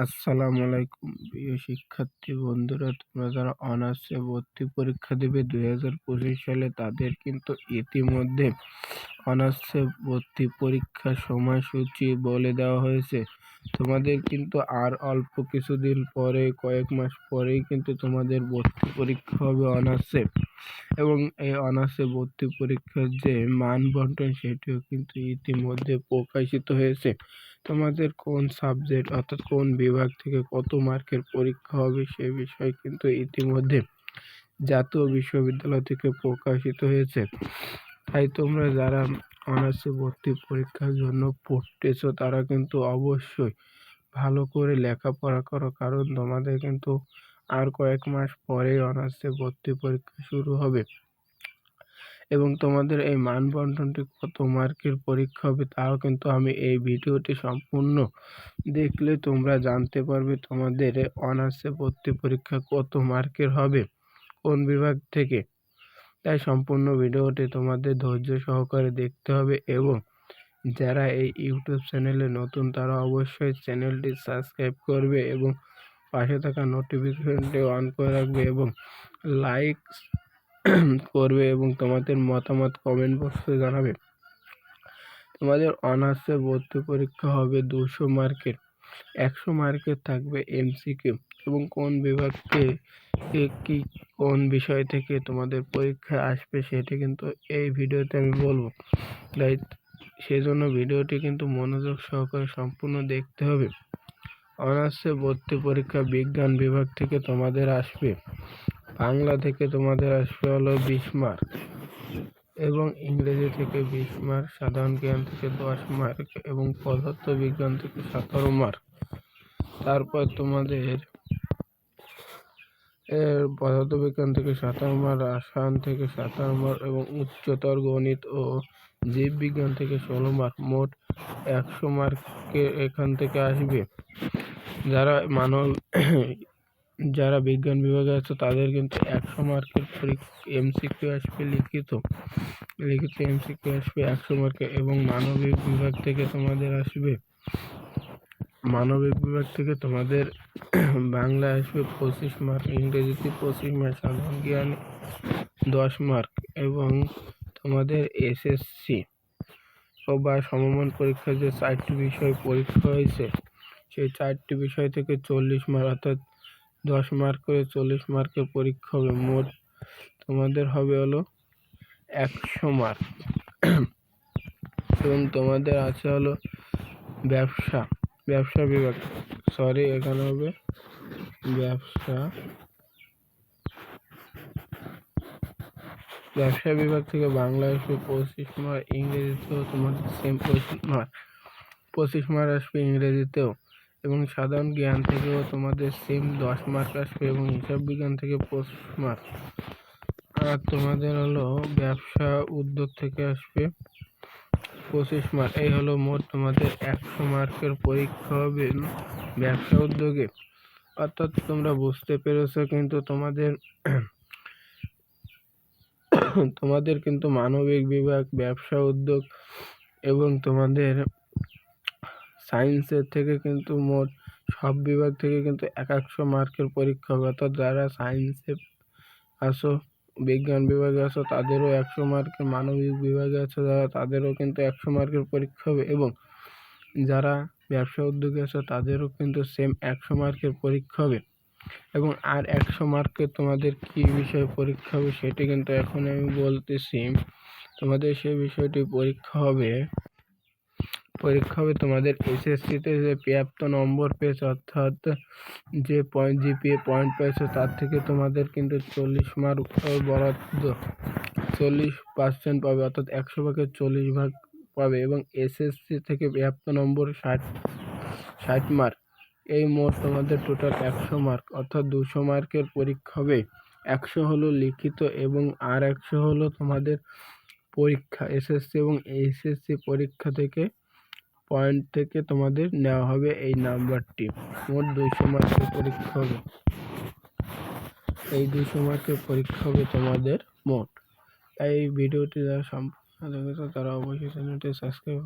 আসসালামু আলাইকুম। প্রিয় শিক্ষার্থী বন্ধুরা, তোমরা যারা অনার্সে ভর্তি পরীক্ষা দেবে দুই হাজার পঁচিশ সালে, তাদের কিন্তু ইতিমধ্যে অনার্সে ভর্তি পরীক্ষার সময়সূচি বলে দেওয়া হয়েছে। তোমাদের কিন্তু আর অল্প কিছুদিন পরে, কয়েক মাস পরেই কিন্তু তোমাদের ভর্তি পরীক্ষা হবে অনার্সে। এবং এই অনার্সে ভর্তি পরীক্ষার যে মান বন্টন, সেটিও কিন্তু ইতিমধ্যে প্রকাশিত হয়েছে। তোমাদের কোন সাবজেক্ট অর্থাৎ কোন বিভাগ থেকে কত মার্কের পরীক্ষা হবে, সে বিষয়ে কিন্তু ইতিমধ্যে জাতীয় বিশ্ববিদ্যালয় থেকে প্রকাশিত হয়েছে। তাই তোমরা যারা অনার্সে ভর্তি পরীক্ষার জন্য পড়তেছো তারা কিন্তু অবশ্যই ভালো করে লেখাপড়া করো। কারণ তোমাদের কিন্তু আর কয়েক মাস পরেই অনার্সে ভর্তি পরীক্ষা শুরু হবে। এবং তোমাদের এই মান বন্টনটি কত মার্কের পরীক্ষা হবে তাও কিন্তু আমি এই ভিডিওটি সম্পূর্ণ দেখলে তোমরা জানতে পারবে তোমাদের অনার্সে ভর্তি পরীক্ষা কত মার্কের হবে কোন বিভাগ থেকে। তাই সম্পূর্ণ ভিডিওটি তোমাদের ধৈর্য সহকারে দেখতে হবে এবং যারা এই ইউটিউব চ্যানেলে নতুন তারা অবশ্যই চ্যানেলটি সাবস্ক্রাইব করবে এবং পাশে থাকা নোটিফিকেশনটি অন করে রাখবে এবং লাইক করবে এবং তোমাদের মতামত কমেন্ট বক্সে জানাবে। তোমাদের অনার্সে ভর্তি পরীক্ষা হবে দুশো মার্কের, একশো মার্কের থাকবে এমসিকিউ এবং কোন বিভাগকে কি কোন বিষয় থেকে তোমাদের পরীক্ষা আসবে সেটি কিন্তু এই ভিডিওতে আমি বলব। তাই সেজন্য ভিডিওটি কিন্তু মনোযোগ সহকারে সম্পূর্ণ দেখতে হবে। অনার্সে ভর্তি পরীক্ষা বিজ্ঞান বিভাগ থেকে তোমাদের আসবে। বাংলা থেকে তোমাদের আসবে হলো বিশ মার্ক এবং ইংরেজি থেকে বিশ মার্ক সাধারণ জ্ঞান থেকে দশ মার্ক এবং পদার্থ বিজ্ঞান থেকে সতেরো মার্ক তারপর তোমাদের এর পদার্থ বিজ্ঞান থেকে সাঁতার মার্ক রসায়ন থেকে সাঁতার মার্ক এবং উচ্চতর গণিত ও জীববিজ্ঞান থেকে ষোলো মার্ক মোট একশো মার্কে এখান থেকে আসবে। যারা মানব, যারা বিজ্ঞান বিভাগে আছে, তাদের কিন্তু একশো মার্কের পরীক্ষা, এমসিকিউ আসবে লিখিত। লিখিত এমসিকিউ আসবে একশো মার্কে এবং মানবিক বিভাগ থেকে তোমাদের আসবে। মানবিক বিভাগ থেকে তোমাদের বাংলা আসবে পঁচিশ মার্ক ইংরেজিতে পঁচিশ মার্ক সাধারণ জ্ঞান দশ মার্ক এবং তোমাদের এসএসসি বা সমমান পরীক্ষার যে চারটি বিষয় পরীক্ষা হয়েছে, সেই চারটি বিষয় থেকে চল্লিশ মার্ক অর্থাৎ দশ মার্ক করে চল্লিশ মার্কের পরীক্ষা হবে। মোট তোমাদের হবে হলো একশো মার্ক এবং তোমাদের আছে হলো ব্যবসা। ব্যবসা বিভাগ। সরি এখানে হবে ব্যবসা। ব্যবসা বিভাগ থেকে বাংলা আসবে পঁচিশ মার্ক ইংরেজিতেও তোমাদের সেম পঁচিশ মার্ক পঁচিশ মার্ক আসবে ইংরেজিতেও এবং সাধারণ জ্ঞান থেকেও তোমাদের সেম দশ মার্ক আসবে এবং হিসাব বিজ্ঞান থেকে পঁচিশ মার্ক আর তোমাদের হলো ব্যবসা উদ্যোগ থেকে আসবে পঁচিশ মার্ক এই হলো মোট তোমাদের একশো মার্কের পরীক্ষা হবে ব্যবসা উদ্যোগে। অর্থাৎ তোমরা বুঝতে পেরেছ কিন্তু তোমাদের তোমাদের কিন্তু মানবিক বিভাগ, ব্যবসা উদ্যোগ এবং তোমাদের সায়েন্সের থেকে কিন্তু মোট সব বিভাগ থেকে কিন্তু এক একশো মার্কের পরীক্ষা হবে। অর্থাৎ যারা সায়েন্সে আসো বিজ্ঞান বিভাগে আসো তাদেরও একশো মার্কের মানবিক বিভাগে আছো, যারা তাদেরও কিন্তু একশো মার্কের পরীক্ষা হবে এবং যারা ব্যবসা উদ্যোগে আছো, তাদেরও কিন্তু সেম একশো মার্কের পরীক্ষা হবে। এবং আর একশো মার্কের তোমাদের কী বিষয়ে পরীক্ষা হবে সেটি কিন্তু এখন আমি বলতেছি। তোমাদের সেই বিষয়টি পরীক্ষা হবে পরীক্ষা হবে তোমাদের এসএসসিতে যে প্রাপ্ত নম্বর পেয়েছে, অর্থাৎ যে পয়েন্ট জিপিএ পয়েন্ট পেয়েছে, তার থেকে তোমাদের কিন্তু চল্লিশ মার্ক বরাদ্দ, চল্লিশ পার্সেন্ট পাবে, অর্থাৎ একশো ভাগের চল্লিশ ভাগ পাবে এবং এসএসসি থেকে প্রাপ্ত নম্বর ষাট ষাট মার্ক এই মোট তোমাদের টোটাল একশো মার্ক অর্থাৎ দুশো মার্কের পরীক্ষা হবে। একশো হলো লিখিত এবং আর একশো হলো তোমাদের পরীক্ষা এসএসসি এবং এইচএসসি পরীক্ষা থেকে পয়েন্ট থেকে তোমাদের নেওয়া হবে এই নাম্বারটি। মোট দুইশো মার্কের পরীক্ষা হবে। এই দুইশো মার্কের পরীক্ষা হবে তোমাদের মোট। তাই এই ভিডিওটি যারা সম্পূর্ণ দেখেছ, তারা অবশ্যই চ্যানেলটি সাবস্ক্রাইব